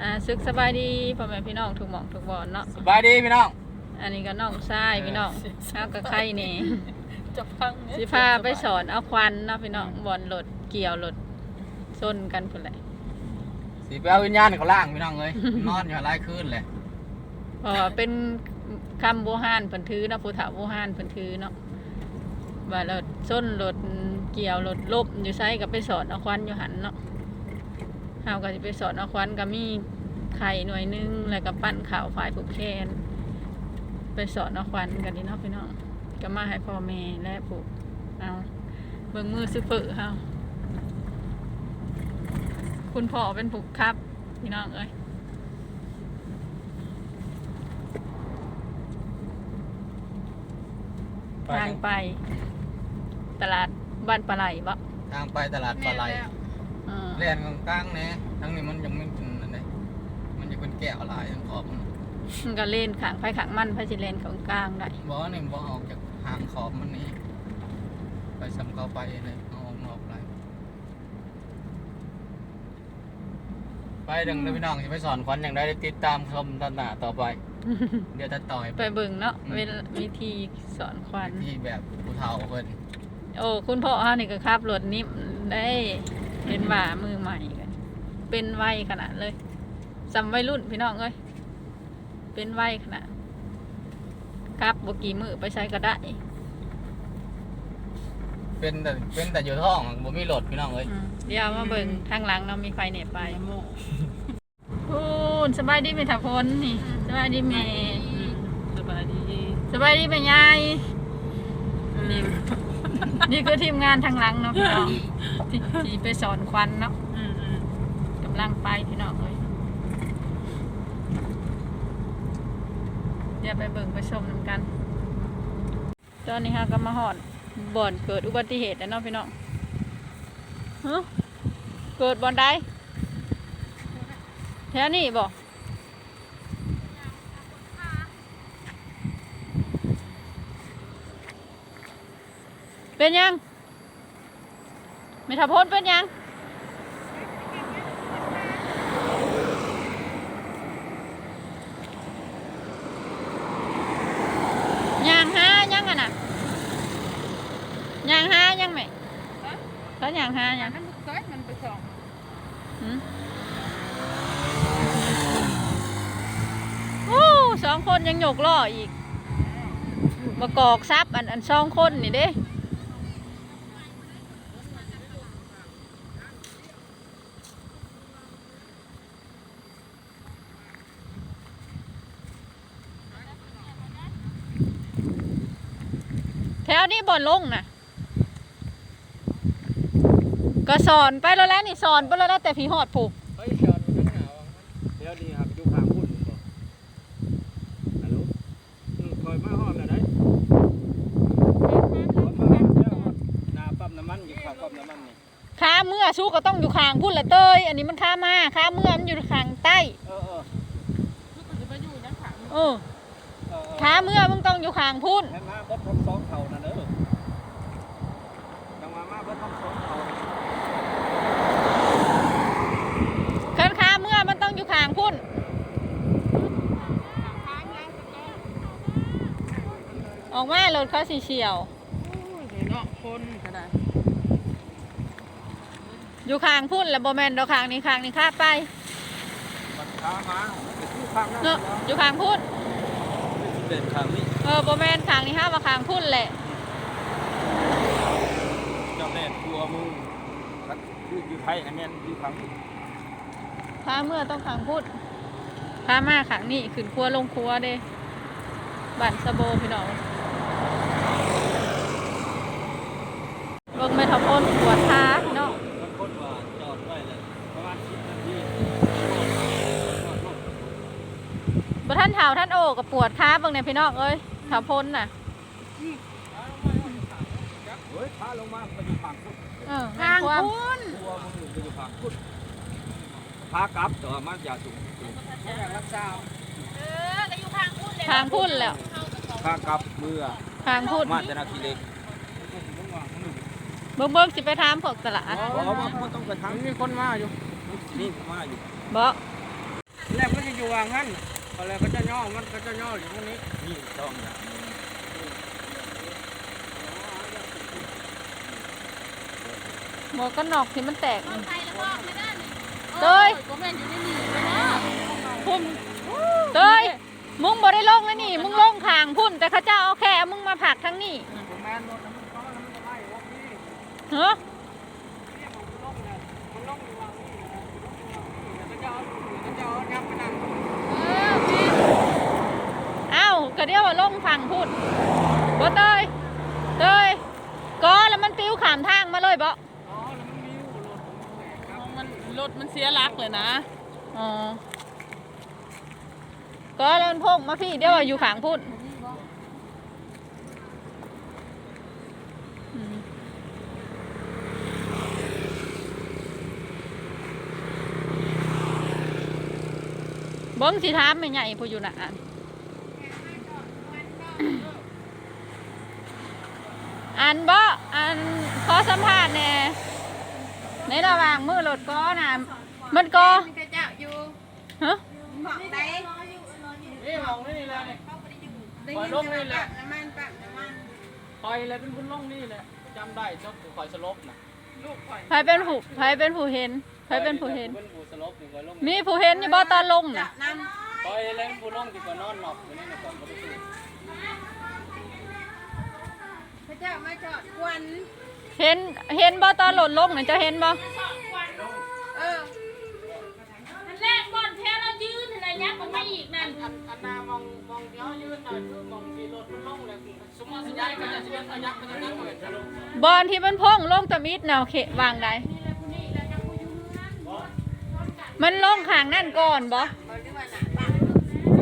อ่าซึกสบายดีพ่อแม่พี่น้องทุกหม่องทุกบอนเนาะสบายดีพี่น้อง อันนี้ก็น้องชายพี่น้องเอากับใครนี่จะพังเนี่ยสิพาไปสอนเอาควันเนาะพี่น้องบอนรถเกี่ยวรถส้นกันพุ่นแหละสีไปเอาวิญญาณเขาล่างพี่น้องเลย นอนอยู่หลายคืนเลยเพราะว่าเป็นคำโบราณเพิ่นถือเนาะผู้เฒ่าโบราณเพิ่นถือเนาะว่าเราส้นรถเกี่ยวรถลบอยู่ไสก็ไปสอนเอาควันอยู่หันเนาะ เฮาก็สิไปสอนเอาควันก็มีไข่หน่วยหนึงแล้วก็ปั้นข้าวฝ่ายผูกแขนไปสอนเอาควันกันดีเนาะพี่น้องก็มาให้พ่อแม่และผูกเอาเบิ่งมือซื้อเฟือเฮาคุณพ่อเป็นผูกครับพี่น้องเอ้ยทางไป ตลาดบ้านปลาไหลบ่ทางไปตลาดปลาไหล อ่าเรียนกลางๆเนี่ยทั้งนี้มันยังไม่เป็นอะไรมันจะเป็นแก้วหลายทั้งขอบมันมันก็เล่นขางไฟขางมันไฟสิเลนของกลางได้บ่นี่บ่ออกจากหางขอบมันนี่ไปซ้ำเข้าไปเลยเอาออกนอกไรไปเดังเลยพี่น้องจะไปสอนควันอย่างไรติดตามชมตอนหน้าต่อไป เดี๋ยวจะต่อยไปเบิ่งเนาะอืมเวลาวิธีสอนควันที่แบบผู้เฒ่าเพิ่นโอ้คุณพ่อฮะนี่ก็ขับรถนิบได้ เห็นว่ามือใหม่กันเป็นไวขนาดเลยสำวัยรุ่นพี่น้องเอ้ยเป็นไวขนาดขับบกี่มือไปใช้ก็ได้เป็นแต่เป็นแต่อยู่ท้องบ่มีรถพี่น้องเอ้ยอืมเดี๋ยวมาเบิ่งทางหลังเราะมีไฟเน็ตไปพูนสบายดีไหมทัพพลนี่สบายดีไหมสบายดีสบายดีไหมยายนี่นี่คือทีมงานทางหลังเนาะพี่น้อง ที่ที่ไปสอนควันเนาะอืมอืมกำลังไปพี่น้องเลยเดี๋ยวไปเบิ่งไปชมนำกัน ตอนนี้ฮะก็มาหอดบ่อนเกิดอุบัติเหตุแล้วเนาะพี่น้องฮะเกิดบ่อนใดแถวนี้บ่เป็นยัง ไม่ทับพ้นเป็นยังยางหายังอะน่ะยางหายังไหมเขายางหายังมันเกิดมันไปสองโอ้สองคนยังหยกล่ออีกมากอกซับอันอันสองคนนี่เด้ แถวนี้บ่อนลงน่ะก็สอนไปแล้วแหล้วนี่สอนไปแล้วแหล้วแต่ผีหอดผูกเฮ้ยจอดข้างหน้าเดี๋ยวนี้ครับอยู่ข้างพุ่นบ่ฮัลโหลอืมคอยมาฮอดแล้วได้คอยมาฮอดแล้วหน้าปั๊มน้ำมันอยู่ข้างปั๊มน้ำมันนี่ค้าเมื่อสู้ก็ต้องอยู่ข้างพุ่นละเตยอันนี้มันค้ามาค้าเมื่อมันอยู่ข้างใต้เออเออลูกจะมาอยู่นะขังเออเออเออค้าเมื่อมึงต้องอยู่ข้างพุ่นให้มาเบิดทั้งสองเท่านั่นเด้อจังหวะมาเบิดทั้งสองเท่า คันค้าเมื่อมันต้องอยู่ข้างพุ่น ค้างแล้วก็ต้อง ออกมารถเขาสีเฉียวโอ้ยเดี๋ยวเนาะคนก็ได้อยู่ข้างพุ่นแล้วบ่แม่นดอกข้างนี้ข้างนี้ค้าไปบัดขามาเป็นอยู่ข้างนั้นเนาะอยู่ข้างพุ่นเด่นข้างนี้เออบ่แม่นข้างนี้ห้าว่าข้างพุ่นแหละเจ้าแน่ตัวมึงครับอยู่อยู่ไทยอันนี้อยู่ข้างนี้ค้าเมื่อต้องข้างพุ่นค้ามาข้างนี้ขึ้นครัวลงครัวเด้บ้านสะโบพี่น้องเบิ่งแม่ ทับอ้นปวดขาพี่น้องบางคนว่าจอดไว้เลยประมาณ10นาทีบ่ท่านเฒ่าท่านโอกับปวดขาเบิ่งเนี่ยพี่น้องเอ้ยเฒ่าพ้นน่ะเฮ้ยพาลงมาไปอยู่ฝั่งพุทธเออทางคุณตัวมึงอยู่ไปอยู่ฝั่งพุทธพากลับแต่ว่ามันอย่าสูงสูงรักษาเออก็อยู่ทางคุณทางพุ่นแล้วพากลับเมื่อทางพุ่นมาจะนาทีเล็ก เบิ่งเบิ่งสิไปถามพวกตลาดเพราะว่ามันต้องไปทางมีคนมาอยู่นี่มาอยู่บ่แล้วมันจะอยู่วางหันอะไรก็จะย่อมันก็จะย่ออยู่ตรงนี้นี่ต้องอย่างนี้หมวกกันน็อกที่มันแตกเอาไปแล้วก็ไม่ได้นี่เต้ยก็แม่นอยู่ในนี่เลยเนาะพุ่นเต้ยมึงบ่ได้ลงแล้วนี่ มึงลงข้างพุ่นแต่เขาเจ้าเอาแค่เอามึงมาผลักทั้งนี้ ฮ้อเนี่ยมันลงเนี่ยมันลงอยู่วางนี่นะมันลงอยู่วางนี่แล้วก็จะเอาแล้วก็จะเอายับไปนั่งเออแม่นเอ้าก็เดียวว่าลงฝั่งพุ่นบ่เต้ยเต้ยก็แล้วมันปิ้วขามทางมาเลยบ่อ๋อแล้วมันมีอยู่รถมันแตกครับมันรถมันเสียหลักเลยนะอ๋อก็แล้วมันพงมาพี่เดี๋ยวว่าอยู่ข้างพุ่น บิ้งสิถามไม่ใหญ่ผู้อยู่น่ะอันอันบ่อันขอสัมภาษณ์แหน่ในระหว่างมือรถก็น่ะมันก็กระเจ้าอยู่ฮะบอกได้นี่มองนี่แหละนี่ได้ปล่อยยินลงนี่แหละน้ำมันปั๊มน้ำมันคอยเลยเป็นคนลงนี่แหละจำได้จบคอยสลบนะลูกข่อยใครเป็นผู้ใครเป็นผู้เห็น ใครเป็นผู้เห็น เป็นผู้สลบนี่คอยลงมีผู้เห็นอยู่บ่ตอนลงน่ะน้คอยเล่นผู้ลงที่คอยนอนหลับอยู่นี่นะก่อนก็ไปสู่ำพระเจ้ามาจอดควันเห็นเห็นบ่ตอนหล่นลงน่ะจะเห็นบ่เอออันแรกบอลแพ้เรายืนอะไรยักษ์ออกมาอีกนั่นอันอันนามองมองเดียวยืนหน่อยคือมองที่รถมันลงเลยสมมติสัญญาณก็จะเชื่อมอายักก็จะนั่งเหมือนจะลง บอลที่มันพงลงตะมิดน่ะโอเควางได้ มันลงข้างนั่นก่อนบ่บอกด้วยว่าหนาปั๊ม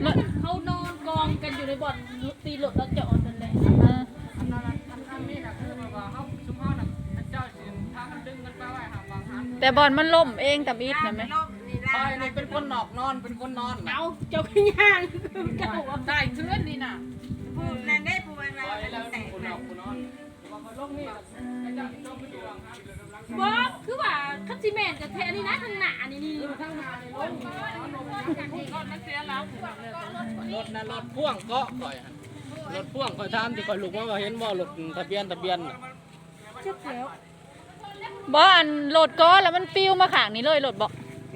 มันเขานอนกองกันอยู่ในบ่อนตีรถแล้วจอดนั่นแหละเอออันนั้นอันนี้นะคือแบบว่าเขาสมมตินะเจ้าสิทางมันดึงกันไปไว้หาบางครั้งแต่บอลมันล่มเองตะมิดน่ะไหมลมนี่คละอยนี่เป็นคนนอกนอนเป็นคนนอนนะเอาเจ้าขึ้นย่างเจ้าว่าได้เชื่อนนี่น่ะผู้นั่นได้ผู้มันคมาอยแล้วแตกคนนอกคนนอน บอกคือว่าคัตซิแมนกับแทนี่นะทางหนานี่นี่ทั้งนาในรถรถมันเสียหลักรถนะรถพ่วงเกาะคอยรถพ่วงคอยทามที่คอยลุกว่าเห็นว่ารถทะเบียนทะเบียนเจ็บแล้วบอลโหลดก้อแล้วมันปิ้วมาขางนี้เลยโหลดบ่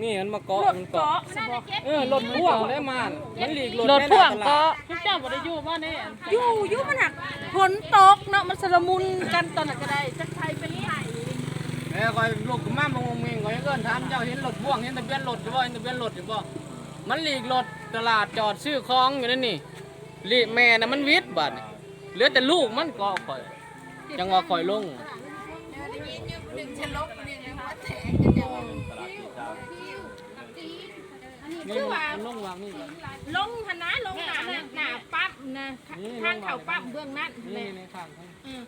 นี่มันมาเกาะรถมันเกาะเกาะเออรถพ่วงได้มันมันหลีกรถโหลดพ่วงก็พระเจ้าบ่ได้อยู่บ้านนี่อยู่อยู่มันหักฝนตกเนาะมันสลมุนกันตอนไหนก็ได้จะใครเป็นไผ่เอ้คอยลูกมามองเองคอยเกินถามเจ้าเห็นรถพ่วงเห็นทะเบียนรถอยู่บ่เห็นทะเบียนรถอยู่บ่มันหลีกรถตลาดจอดซื้อของอยู่นั่นนี่ลีแม่น่ะมันวิทย์บัดเหลือแต่ลูกมันเกาะคอย จังว่าคอยลงได้ยินอยู่หนึ่งชะลบหนึ่งหัวแตก จะเดี๋ยวนี่มันลงวางนี่ลงคณะลงหนาหนาปั๊บนะทางเข่าปั๊บเบื้องนั้นนี่แหละในข้าง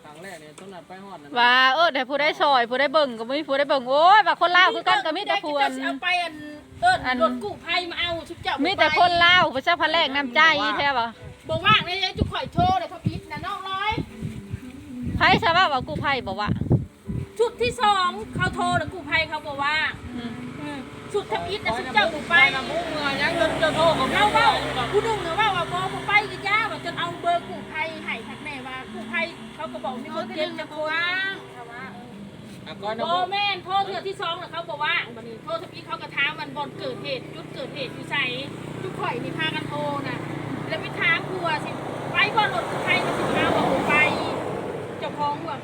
ข้างแรกเนี่ยต้นนัดไปฮอดนั่นว่าเออแต่ผู้ได้ซอยผู้ได้เบิ่งก็บ่มีผู้ได้เบิ่งโอ้ยว่าคนลาวคือกันก็มีแต่ผู้อันเอาไปอันเอิ้นอันรถกู้ภัยมาเอาชุบเจ้ามีมีแต่คนลาวพระเจ้าพระแรกน้ำใจแท้บ่บอกว่าในจุกข่อยโชว์เลยพระพิษนะน้องร้อยไผสาว่าว่ากู้ภัยบอกว่าชุดที่สองเขาโทรแล้วกู้ภัยเขาบอกว่า อืมอืมชุดทับอิฐนะชุดเจ้าบุไปน้ำมุ้งเงยยังเดินจะโทรกับเราเว่าผู้หนึงเนี่ยว่าว่าบอผู้ไปกับย่าว่าจนเอาเบอร์กู้ภัยให้ทักแม่ว่ากู้ภัยเขาก็บอกมีคนเจ็บจะโทรว่างเขาว่าก้อยโอแม่นโทรเถื่อที่สองแล้วเขาบอกว่าโทรทับอิฐเขากระทามันบอลเกิดเหตุจุดเกิดเหตุอยู่ใส่จุกข่อยนี่พากันโทรนะแล้วไปถามครัวสิไปบ่รถกู้ภัยมาสิพาบอกบ่ไปเจ้าของว่า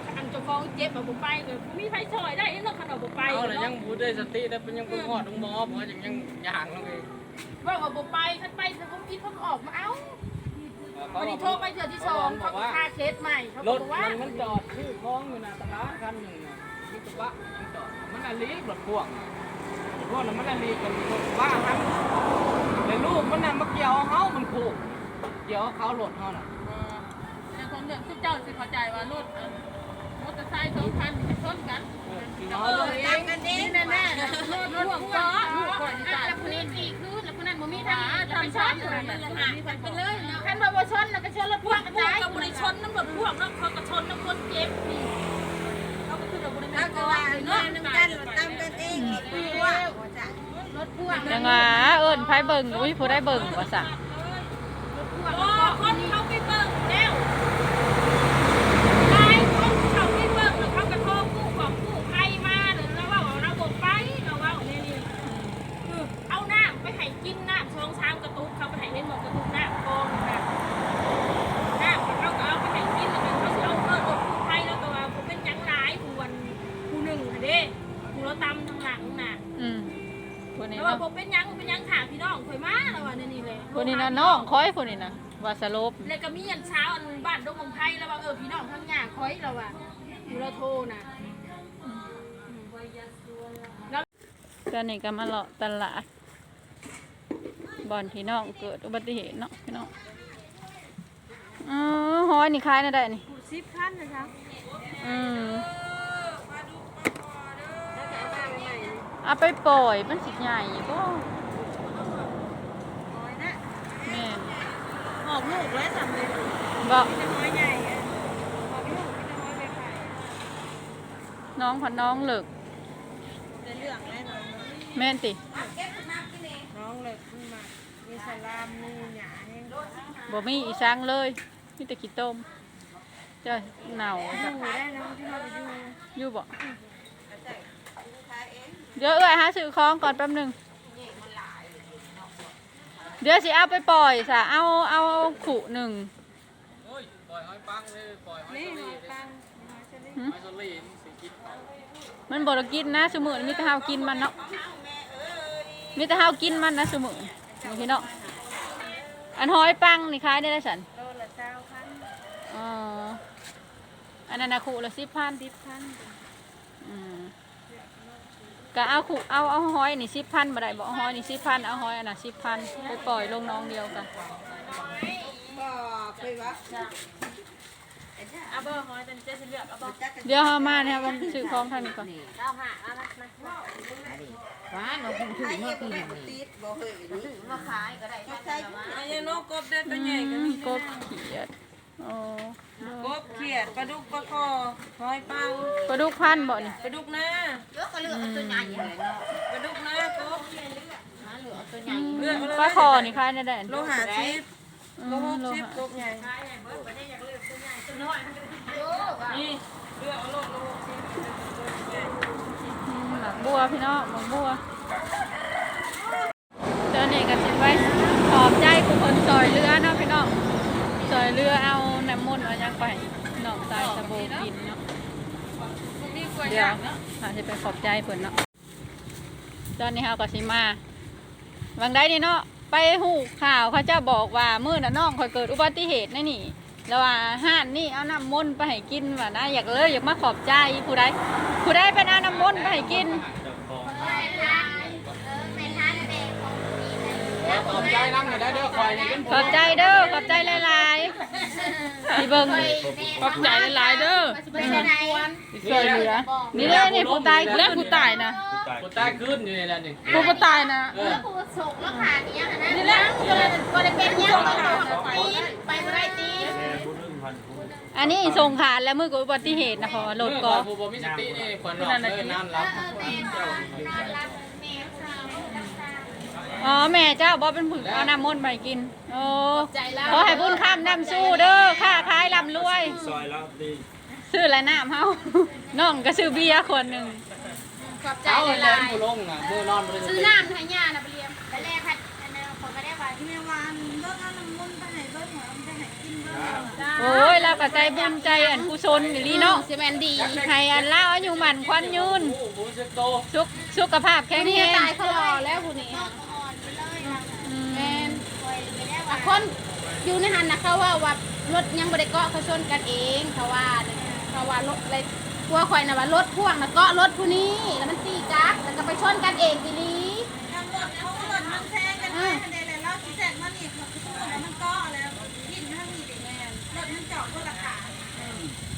อันเจ้าของเจ็บแบบบ่ไปเลยมีไฟช่วยได้เนาะขนาดบ่ไปเอาเลยเนาะยังพูดได้สติได้เป็นยังเป็นหอดงหมอเพราะยังยังย่างลงเองว่าว่าบ่ไปคันไปแต่ผมคิดเขาออกมาเอ้าวันนี้โทรไปเทื่อที่สองเขาก็ค่าเคสใหม่เขารก็ถบอกว่ามันมันจอดชื่อคล้องอยู่หน้าตลาดคันหนึ่งนะมีกระบะมันจอดมันอลีรถพ่วงรถพ่วงน่ะมันอลีกันรถบ้าครับแต่ลูกมันน่ะมาเกี่ยวเฮามันคู่เกี่ยวเขารถเฮาน่ะในคนเดือดทุกเจ้าสิเข้าใจว่ารถ มอเตอร์ไซค์สองคันชนกันเออพี่เอน้งอเองอันนี้แน่ๆนะรถพ่วงก็ลูกก่อนที่ตายแล้วคนนี้สี่คืนแล้วคนนั้นบ่มีทางทำช้อนเลยมันเลยหากันไปเลยคันบ่บ่ชนแล้วก็ชนรถพ่วงกระจายกับบริชนน้ำรถพ่วงแล้วเขาก็ชนน้ำคนเจ็บนี่เขาก็คือกับบริแล้วก็ว่าเงินน้ำกันตั้งกันเองอีกว่าว่าจ้ะรถพ่วงยังไงเอิ้นไผเบิ่งอุ้ยผู้ได้เบิ่งว่าซะ รถพ่วงโอ้คนเขาไปเบิ่งแล้วหลายคนเขาไปเบิ่งแล้วเขากระโทษกู้ของกู้ใครมาหรือเราว่าเราบอกไปเราว่าเนี่ยนี่คือเอาน้ำไปให้กินน้ำช่องช้างกระตุกเขาไปให้เล่นหมดกระตุกน้ำกองแบบน้ำเขาก็เอาไปให้กินแล้วเขาจะเอาเปิดรถกู้ภัยแล้วก็ว่าผมเป็นยังหลายผู้วันผู้หนึ่งค่ะเด้ผู้เราตำทางหลังน่ะ อืมผู้ นี้แล้วว่าเนาะผมเป็นยังเป็นยังถามพี่น้องเคยมาแล้วว่านี่นี่เลยผู้นี้น่ะน้องคอยผู้นี้น่ะว่าสลบแล้วก็มีอันเช้าอันบ้านดงมงไพ่แล้วว่าเออพี่น้องทั้งหญ้าคอยแล้วว่าอยู่เราโทรนะก็นี่ก็มาเลาะตลาดบ่อนพี่น้องเกิดอุบัติเหตุเนาะพี่น้องอ๋อหอยนี่ขายได้ได้นี่ สิบพันนะครับอืม เอาไปปล่อยมันสิใหญ่บ่แม่นออกลูกแล้วสำเร็จบ่จะน้อยใหญ่อะออกลูกจะน้อยไปขายน้องพันน้องเหลิกในเรื่องแน่นอนแม่นติน้องเลยขึ้นมามีสลามมีหยาแห้งบ่มีอีสังเลยมีแต่ขี้ต้มเจ้าหนาวจ้ะอยู่ได้นะที่เราไปดูอยู่บ่ เดี๋ยวเอ้ยหาซื้อของก่อนแป๊บหนึงเดี๋ยวสิเอาไปปล่อยซะเอาเอาขู่หนึ่งโอ้ยปล่อยหอยปังเลยปล่อยหอยนี่สหลีอยปังหอยเชอรี่หึหอยสลีนี่สิกินมันบ่ได้กินนะสมุนมีแต่เฮากินมันเนาะมีแต่เฮากินมันนะสมุนนี่พี่เนาะอันหอยปังนี่ขายได้แล้วสันโลละเจ้าพันอ๋ออันนั้นนะขู่ละสิบพัน สิบพันอืม ก็เอาขู่เอาเอาหอยนี่สิบพันมาได้บอกหอยนี่สิบพันเอาหอยอันน่ะสิบพันไปปล่อยลงน้องเดียวกันเอาเบอร์หอยเป็นเจ็ดสิบเลือกเอาเบอร์เดี๋ยวเอามาเนี่ยมันซื้อของทางนี้ก่อนเก้าห้าเอามามาฟ้าเราคงถือมาปีหนึ่งนี่มาขายก็ได้ใช่อันนี้นกกบได้ตัวใหญ่ก็มีกบเขียด อ๋อกบเขียดปลาดุกปลาคอหอยปังปลาดุกพันบ่นี่ปลาดุกนาเลือกก็เลือกเอาตัวใหญ่เลยเนาะปลาดุกนากบหาเหลือกเอาตัวใหญ่เลือกเลยปลาคอนี่ขายได้ได้โลหะชิปอืโลมหะโลชิปหะกบใหญ่นี่เลือกเอาโลโลหะชิปอืมหมักบัวพี่น้องหมักบัวเจ้านี่ก็สิไว้ขอบใจกูคนซอยเรือเนาะพี่น้องซ อยเรือเอาน้ำมนต์เอายังไปหนองตายสะโบกินเนาะเดี๋ยวย่างเนาะจะไปขอบใจเพิ่นเนาะตอนนี้เฮาก็สิมาวังได้นี่เนาะไปหูข่าวเขาเจ้าบอกว่ามือน่ะน้องข่อยเกิดอุบัติเหตุในะนี่แล้วว่าห้านนี่เอาน้ำมนต์ไปให้กินว่านะอยากเลยอยากมาขอบใจผู้ใดผู้ใดเป็นเอาน้ำมนต์ไปให้กิน ขอบใจน้ำหน่อยได้เด้อคอยนี่เป็นขอบใจเด้อ ขอบใจหลายๆพี่เบิ่งขอบใจหลายๆเด้อไปไหนช่วยเหลือนี่เลยนี่ผู้ตายแล้วผู้ตายนะคนใต้ขึ้นอยู่นี่แหละนี่ผู้ก็ตายนะเออผู้ส่งแล้วขาดเนี้ยนะนี่แหละก็เลยเป็นเนี้ยต้องตีนไปไม่ได้ตีนอันนี้ส่งขาดแล้วมือกับอุบัติเหตุนะพอรถก็ผู้บ่มีสตินี่คนนอกเออน้ำรับ อ๋อแม่เจ้าบอเป็นผึ่งเอาน้ำมนต์ไปกินโอ้ใจแล้วขอให้บุญข้ามน้ำสู้เด้อค้าขายร่ำรวย ซอยแล้วดีซื้ออะไรน้ำเฮา น้องก็ซื้อเบียร์คนหนึ่งขอบใจเอาหแล้ลาวยผู้ลงอะมือนอนบริสุทซื้อธิ์น้ำให้ย่านะไปเรียนไปแลกค่ะอันนั้นคนไม่ได้ไปที่โอ้ยเราก็ใจบุญใจอันกุศลอยู่ลีเนาะซีเมนดีให้อันเล่าอายุหมันควันยืนผู้ผู้สึกโตสุขสุขภาพแข็งนี่แรงตายเขารอแล้วผู้นี้ อืม แมนแต่ คนอยู่ในหันนะเขาว่าว่ารถยังบริเกาะเขาชนกันเองเขาว่าเขาว่ารถอะไรกลัวคอยนะว่ารถพ่วงนะเกาะรถผู้นี้ แล้วมันตีกักแล้วก็ไปชนกันเองทีนี้อืม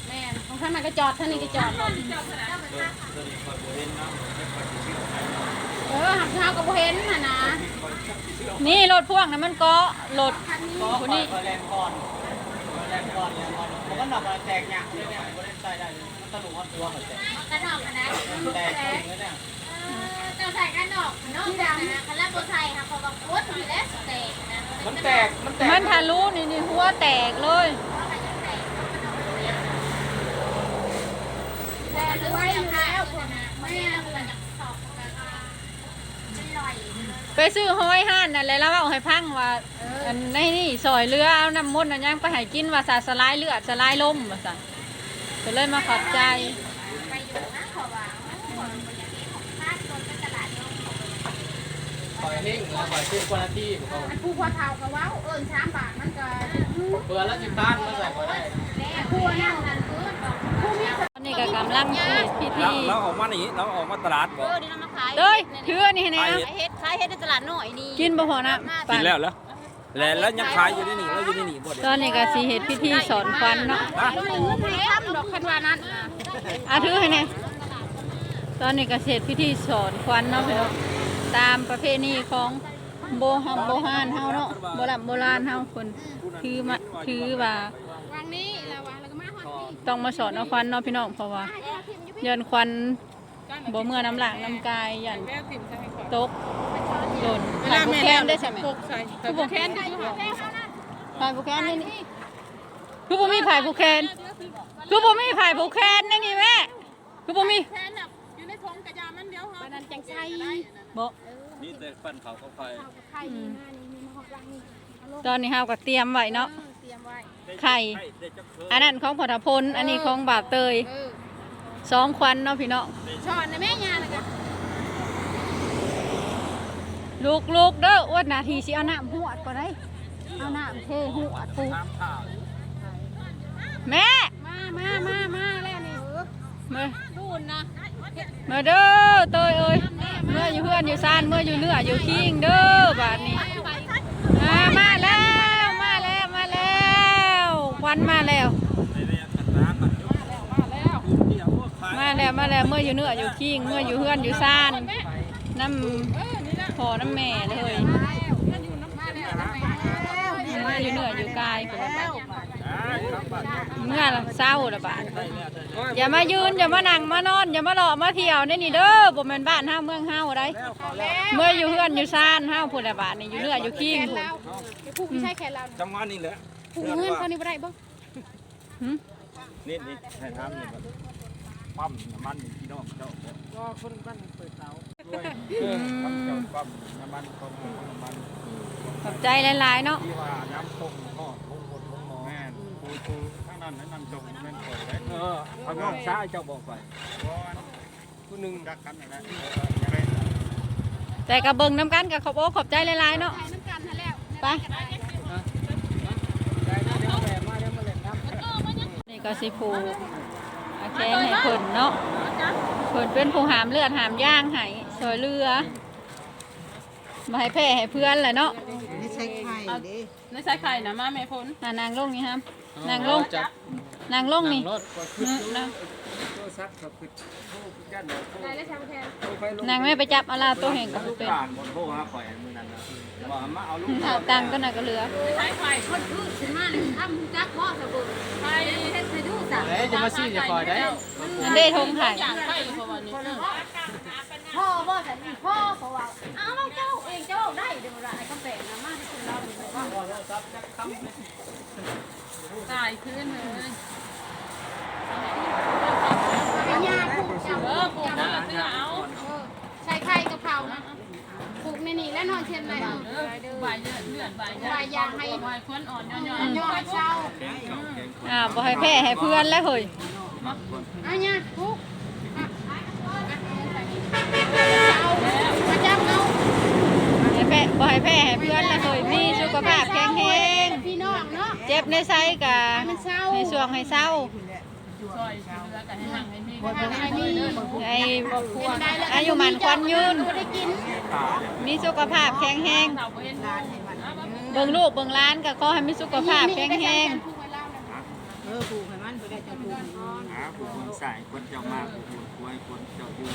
แม่นของท่านมันก็จอดท่านนี้ก็จอดรถ เออหักเท้ากับเห็นน่ะนะ นี่รถพ่วงนะมันก็รถก็คนนี้คอยแรงก่อนแรงก่อนแรงก่อนมันก็หนักมาแตกหยักเลยเนี่ยบ่ได้ใส่ได้เลยมันตะลุกเอาตัวเขาแตกกระนอกนะแตกจริงเลยเนี่ยเจ้าใส่กันดอกน้องดังนะคันละบ่ใส่ค่ะเขาก็โคตรอยู่แล้วแตกนะมันแตก มันแตก มันทะลุนี่นี่หัวแตกเลยแต่หรือว่าอยู่แล้วคนน่ะแม่มันจะสอบกันว่ามันลอย ไปซื้อห้อยห่านนั่นแหละแล้วเอาให้พังว่าอันในนี่ซอยเรือเอาน้ำมนต์อันยังไปให้กินว่าสาสลายเลือดสลายลมว่าซั่นก็เลยมาขอบใจไปอยู่นะเพราะว่าคนมันอย่างนี้ของภาคคนเป็นตลาดน้องของคอยนิ่งแล้วคอยซื้อคุณภาพของเขาอันผู้พอเท่าเขาว้าเอิญสามบาทมันก็เบื่อแล้วจิตานมาใส่ก็ได้แล้วผู้นั่งนั่นคื อบอกผู้มีตอนนี้ก็กำลังสิพิเราธีเราออกมาหนีเราออกมาตลาดบ่เออเดี๋ยวเรามาขายเด้ยถืออันนี้ให้แน่ขายเฮ็ดขายเฮ็ดในตลาดน้อยนี่กินบ่พอนะกินแล้วแล้วแล้วแล้วยังขายอยู่ในนี่เราอยู่ในนี่บ่ตได้อนนี้ก็สิเฮ็ดพิธีสอนควันเนาะฮะไม่เงินให้ทำดอกคันว่านั้นอาถือให้แน่ตอนนี้ก็เสร็จพิธีสอนควันเนาะพี่น้องตามประเพณีของโบฮัมโบฮานเฮาเนาะโบราณโบราณเฮาคนถือมาถือว่า ต้องมาสอนเอาควันเนาะพี่น้องเพราะว่ายันควันบ่เมื่อน้ำหลางน้ำกายยันแม่ถิ่มใส่ให้ก่อนตกหล่นผ่านบุแคนได้ใช่ไหมปกใส่แต่บ่แค้นที่อยู่ผ่านบุแคนนี่นี่คือบ่มีผ่านบุแคนคือบ่มีผ่านบุแคนนี่นี่แม่คือบ่มีแค้นน่ะอยู่ในถุงกระยามันเดียวเฮานั้นจังใส่บ่นี่แต่ปั้นเขาเขาไฟไข่นี่หน้านี่มีมาฮอดรังนี่ตอนนี้เฮาก็เตรียมไว้เนาะ เตรียมไว้ ไข่ได้จักเทื่ออันนั้นของพอทพลอันนี้ของบาปเตยเออสองควันเนาะพี่น้องช้อนนะแม่ยาน่ะก็ลูกลูกเด้ออ้วนนาทีสิเอาน้ำหวดก็ได้เอาน้ำเทหวดปูน้ำข้าวแม่มามามามาแล้วนี่มาดูนนะมาเด้อเตยเอ้ยเมื่ออยู่เพื่อนอยู่ซานเมื่ออยู่เนื้ออยู่คิงเด้อบาดนี้มามาแล้วมาแล้วมาแล้ วันมาแล้วมาแล้ว มาแล้วมาแล้วเมื่ออยู่เนื้ออยู่คิงเมื่ออยู่เพื่อนอยู่ซานน้ำพอน้ำแม่เลยมาแล้วเมื่ออยู่เนื้ออยู่กายเมื่อเศร้าละบาดได้แล้วได้แล้วอย่ามายืนอย่ามานั่งมานอนอย่ามาหลอกมาเที่ยวในนี่เด้อบ่แม่นบ้านเฮาเมืองเฮาได้เมื่ออยู่เฮือนอยู่ซ่านเฮาพุ่นละบาดนี่อยู่เนื้ออยู่ขี้งพุ่นผู้ไม่ใช่แค่เราจังหวะนี้แหละ ผู้เงินเขานี่บ่ได้บ่หึนี่นี่ให้ทำนี่บัดปั๊มน้ำมันนี่พี่น้องเจ้าบ่ก็คนบ้านเปิดเตาเออทำเจ้าปั๊มน้ำมันของน้ำมันขอบใจหลายๆเนาะที่ว่าน้ำต้มทอดลงบนลงหม้อแม่นปูปูข้างนั้นนั่นนั่นจงแม่นปล่อยไว้เออทางนอกซ้ายเจ้าบอกไปผู้หนึงดักกันนั่นแหละแต่ก็เบิ่งน้ำกันก็ขอบอกขอบใจหลายๆเนาะน้ำกันนั่นแล้วไป ได้เดี๋ยวแม่มาเดี๋ยวมาเล่นน้ำ นี่ ก็สิผูกอาแคนให้เพิ่นเนาะเพิ่นเป็นผู้หามเลือดหามย่างให้ซอยเรือมาให้แพ้ให้เพื่อนแหละเนาะไม่ใช่ไข่เด้ในใส่ไข่นะมาแม่พ้นน่ะนางลงนี่ครับนางลงจับนางลงนี่รถก็เออนะโทรศัพท์ก็คือโทรยันเนาะโทรได้แล้วทำแทนโทรไปลงนางไม่ไปจับเอาลาตัวเห็นกับลูกเป็นหลานบนโทรหาข่อยมื้อนั้นนะบอกมาเอาลูกเอาตังค์ก็น่ะก็เหลือใส่ไข่คนอื่นขึ้นมาเลยทำจักพ่อสะบุไข่เฮ็ด ให้ดูจ้ะเอ้ยจะมาซี่จะคอยได้อันเด้ทงไข่อย่างไข่เพราะว่านี่พ่อบ่แต่นี่พ่อเพราะว่าอ้าวเจ้าเองเจ้าได้เดี๋ยวบ่ได้ก็แปลกนะมาที่คุณเราตายขึ้นเลยไปยาผูกเจ้าเออปลูกนี่ก็ซื้อเอาใส่ไข่กับเขานะ ผูกในนี่และนอนเทียนในเออใบเลือดเลือดใบใบยาให้ใบคนอ่อนย่อนยยอดเช้าอ่าบ่ให้แพ้ให้เพื่อนแล้วเฮ้ยเอาเนี่ยผูกเอามาจับเอาให้แพ้บ่ให้แพ้ให้เพื่อนแล้วเฮ้ยมีสุขภาพแข็งแรงเจ็บในไส้กะมันเศร้าให้สวงให้เศร้า ซอยเลือดกันให้ห่างให้มีไอ้มีให้อายุมันควันยืนได้กินมีสุขภาพแข็งแรงเราก็เห็นเบิ่งลูกเบิ่งหล้านก็ขอให้มีสุขภาพแข็งแรงเออปลูกให้มันบ่ได้จะปลูกให้มันหาผู้คนใส่คนเจ้ามากผู้คนควยคนเจ้าอยู่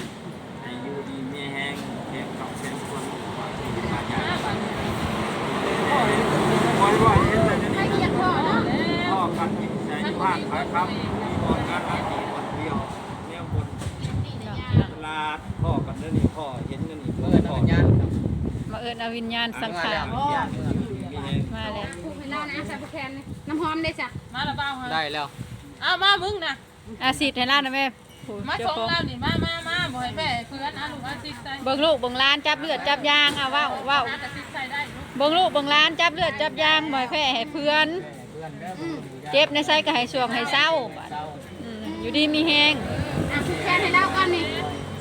ให้อยู่ดีมีแห้งแข็งกับแสนคนว่าที่มาจากบ้านคอยว่าเห็นแต่นี่ให้เกียรติพ่อเนาะพ่อกันกินใจภาคขายครับ มีบนงานอาชีพคนเดียวเนี่ยบนตลาดพ่อกันนั่นนี่พ่อเห็นนั่นนี่ญเอาวิญญาณสังขารมาแล้วผูกให้เรานะใส่ผูกแขนน้ำหอมได้จ้ะมาละเบ้าได้แล้วอ้าวมามึงนะอาสิทธิ์ให้ล้านนะแม่ผู้มาเจ้าส่งของแล้วนี่มามามาบ่ให้แม่เพื่อนอาลูกอาซิกใส่เบิ่งลูกเบิ่งหล้านจับเลือดจับยางเอาเว้าเว้าอาซิกใส่ได้ลูกเบิ่งลูกเบิ่งหล้านจับเลือดจับยางบ่ให้แพ้ให้เพื่อน เจ็บในไส้ก็ให้สวงให้เศร้าบัดอืม อยู่ดีมีแฮงอะผูกแขนให้เราก่อนนี่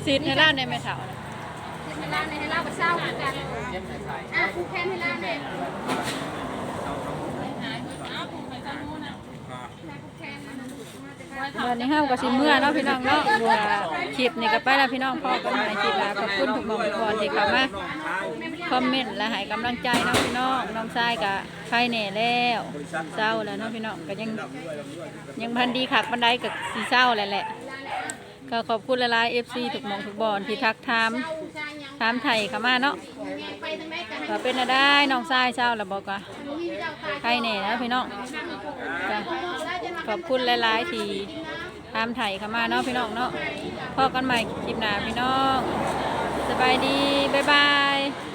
สิทธิ์ให้ล้านได้แม่เฒ่าให้เราในให้เราไปเศร้ากันอะผูกแขนให้เราเนี่ยหายเบิดอ้าวผูกให้ซะนู้นน่ะผูกแขนนะวันนี้เฮาก็สิเมื่อเนาะพี่น้องเนาะว่าคลิปนี้ก็ไปแล้วพี่น้องพ่อกันในคลิปลาขอบคุณทุกหม่องทุกบอนที่เข้ามา คอมเมนต์และให้กำลังใจเนาะพี่น้องน้องชายก็ไข้แน่แล้วเศร้าแล้วเนาะพี่น้องก็ยังยังพันดีคักบันไดก็สิเศร้าแหละแหละก็ขอบคุณหลายๆ FC ทุกมองทุกบอนที่ทักถามถามไทยเข้ามาเนาะไปทางไหนกันว่าเป็นอะไรน้องชายเศร้าแล้วบอกว่าไข้แน่แล้วพี่น้องขอบคุณหลายๆที่ถามไทยเข้ามาเนาะพี่น้องเนาะพอกันใหม่คลิปหน้าพี่น้องสบายดี บ๊ายบาย